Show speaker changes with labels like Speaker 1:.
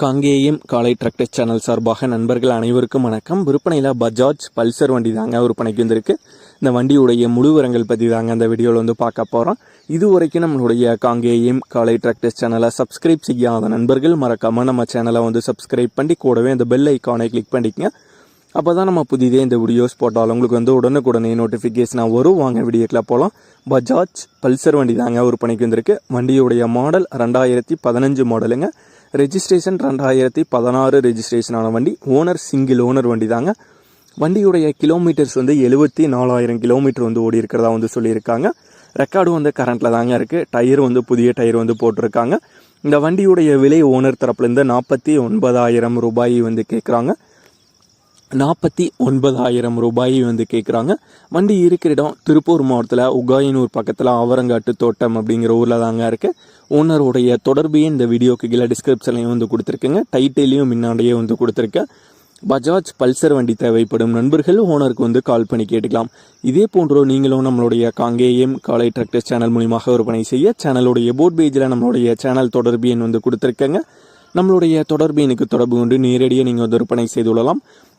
Speaker 1: காங்கேயம் காலை tractor channel சார்பாக நண்பர்கள் அனைவருக்கும் வணக்கம். விற்பனையில் பஜாஜ் பல்சர் வண்டி தாங்க விற்பனைக்கு வந்திருக்கு. இந்த வண்டியுடைய முழுவரங்கள் பற்றி தாங்க அந்த வீடியோவில் வந்து பார்க்க போகிறோம் இது வரைக்கும் நம்மளுடைய காங்கேயம் காலை டிராக்டர் சேனலை சப்ஸ்கிரைப் செய்யாத நண்பர்கள் மறக்காமல் நம்ம சேனலை வந்து சப்ஸ்கிரைப் பண்ணி கூடவே அந்த பெல் ஐக்கானை கிளிக் பண்ணிக்கங்க. அப்போ தான் நம்ம புதிதே இந்த வீடியோஸ் போட்டாலும் உங்களுக்கு வந்து உடனுக்குடனே நோட்டிஃபிகேஷனாக வரும். வாங்க வீடியோக்கில் போகலாம் பஜாஜ் பல்சர் வண்டி தாங்க விற்பனைக்கு வந்திருக்கு. வண்டியுடைய மாடல் ரெண்டாயிரத்தி பதினஞ்சு மாடலுங்க ரெஜிஸ்ட்ரேஷன் ரெண்டாயிரத்தி பதினாறு ரெஜிஸ்ட்ரேஷனான வண்டி. ஓனர் சிங்கிள் ஓனர் வண்டி தாங்க வண்டியுடைய கிலோமீட்டர்ஸ் வந்து எழுபத்தி நாலாயிரம் கிலோமீட்டர் வந்து ஓடி இருக்கிறதா வந்து சொல்லியிருக்காங்க. ரெக்கார்டும் வந்து கரண்ட்டில் தாங்க இருக்குது டயர் வந்து புதிய டயர் வந்து போட்டிருக்காங்க. இந்த வண்டியுடைய விலை ஓனர் தரப்புலேருந்து நாற்பத்தி ஒன்பதாயிரம் ரூபாய் வந்து கேட்குறாங்க நாற்பத்தி ஒன்பதாயிரம் ரூபாய் வந்து கேட்குறாங்க வண்டி இருக்கிற இடம் திருப்பூர் மாவட்டத்தில் உகாயனூர் பக்கத்தில் ஆவரங்காட்டு தோட்டம் அப்படிங்கிற ஊரில் தாங்க இருக்குது ஓனருடைய தொடர்பையும் இந்த வீடியோக்கு கீழே டிஸ்கிரிப்ஷன்லையும் வந்து கொடுத்துருக்குங்க. டைட்டிலையும் முன்னாடியே வந்து கொடுத்துருக்கேன். பஜாஜ் பல்சர் வண்டி தேவைப்படும் நண்பர்கள் ஓனருக்கு வந்து கால் பண்ணி கேட்டுக்கலாம். இதே போன்றோ நீங்களும் நம்மளுடைய காங்கேயம் காலை டிராக்டர்ஸ் சேனல் மூலியமாக விற்பனை செய்ய சேனலுடைய போர்ட் பேஜில் நம்மளுடைய சேனல் தொடர்பு எண் வந்து கொடுத்துருக்கேங்க. நம்மளுடைய தொடர்பு எனக்கு தொடர்பு கொண்டு நேரடியாக நீங்கள் வந்து விற்பனை செய்து கொள்ளலாம்.